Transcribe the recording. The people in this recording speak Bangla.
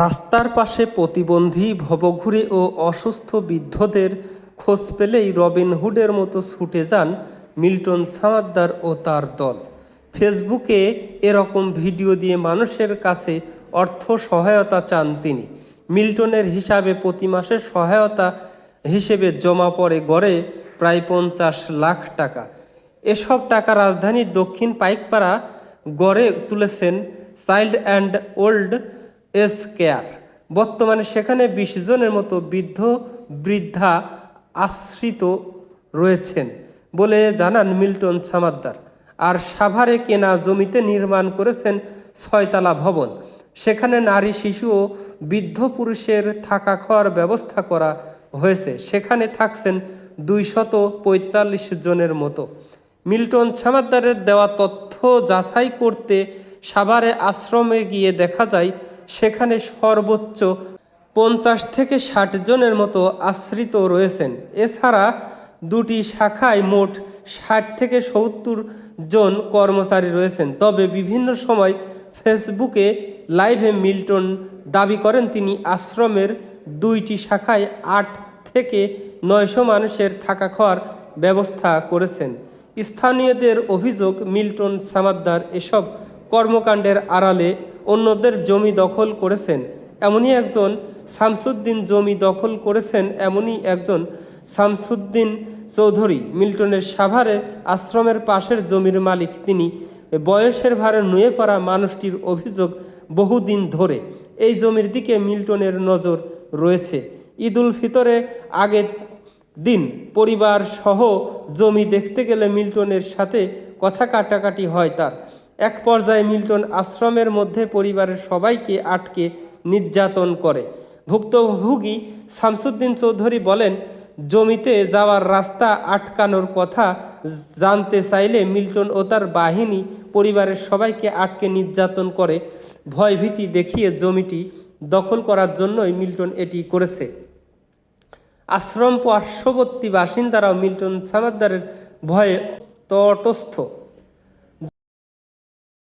রাস্তার পাশে প্রতিবন্ধী, ভবঘুরে ও অসুস্থ বৃদ্ধদের খোঁজ পেলেই রবিনহুডের মতো ছুটে যান মিল্টন সামাদ্দার ও তার দল। ফেসবুকে এরকম ভিডিও দিয়ে মানুষের কাছে অর্থ সহায়তা চান তিনি। মিল্টনের হিসাবে প্রতি মাসের সহায়তা হিসেবে জমা পড়ে গড়ে প্রায় পঞ্চাশ লাখ টাকা। এসব টাকা রাজধানীর দক্ষিণ পাইকপাড়া গড়ে তুলেছেন child and old age care বর্তমানে সেখানে বিশ জনের মতো বৃদ্ধ, বৃদ্ধা আশ্রিত রয়েছেন বলে জানান মিল্টন সামাদ্দার। আর সাভারে কেনা জমিতে নির্মাণ করেছেন ছয়তলা ভবন। সেখানে নারী, শিশু ও বৃদ্ধ পুরুষের থাকা খাওয়ার ব্যবস্থা করা হয়েছে। সেখানে থাকছেন দুইশত পঁয়তাল্লিশ জনের মতো। মিল্টন ছামাদ্দারের দেওয়া তথ্য যাচাই করতে সাভারে আশ্রমে গিয়ে দেখা যায় সেখানে সর্বোচ্চ পঞ্চাশ থেকে ষাট জনের মতো আশ্রিত রয়েছেন। এছাড়া দুটি শাখায় মোট ষাট থেকে সত্তর জন কর্মচারী রয়েছেন। তবে বিভিন্ন সময় ফেসবুকে লাইভে মিল্টন দাবি করেন, তিনি আশ্রমের দুইটি শাখায় আট থেকে নয়শো মানুষের থাকা খাওয়ার ব্যবস্থা করেছেন। স্থানীয়দের অভিযোগ, মিল্টন সামাদ্দার এসব কর্মকাণ্ডের আড়ালে অন্যদের জমি দখল করেছেন। এমনই একজন শামসুদ্দিন জমি দখল করেছেন, এমনই একজন শামসুদ্দিন চৌধুরী। মিল্টনের সাভারে আশ্রমের পাশের জমির মালিক তিনি। বয়সের ভারে নুয়ে পড়া মানুষটির অভিযোগ বহুদিন ধরে। এই জমির দিকে মিল্টনের নজর রয়েছে। ঈদুল ফিতরে আগে দিন পরিবার সহ জমি দেখতে গেলে মিল্টনের সাথে কথা কাটাকাটি হয় তার। এক পর্যায়ে মিল্টন আশ্রমের মধ্যে পরিবারের সবাইকে আটকে নির্যাতন করে। ভুক্তভোগী শামসুদ্দিন চৌধুরী বলেন, জমিতে যাওয়ার রাস্তা আটকানোর কথা জানতে চাইলে মিল্টন ও তার বাহিনী পরিবারের সবাইকে আটকে নির্যাতন করে। ভয়ভীতি দেখিয়ে জমিটি দখল করার জন্যই মিল্টন এটি করেছে। আশ্রম পার্শ্ববর্তী বাসিন্দারাও মিল্টন সামাদ্দারের ভয়ে তটস্থ।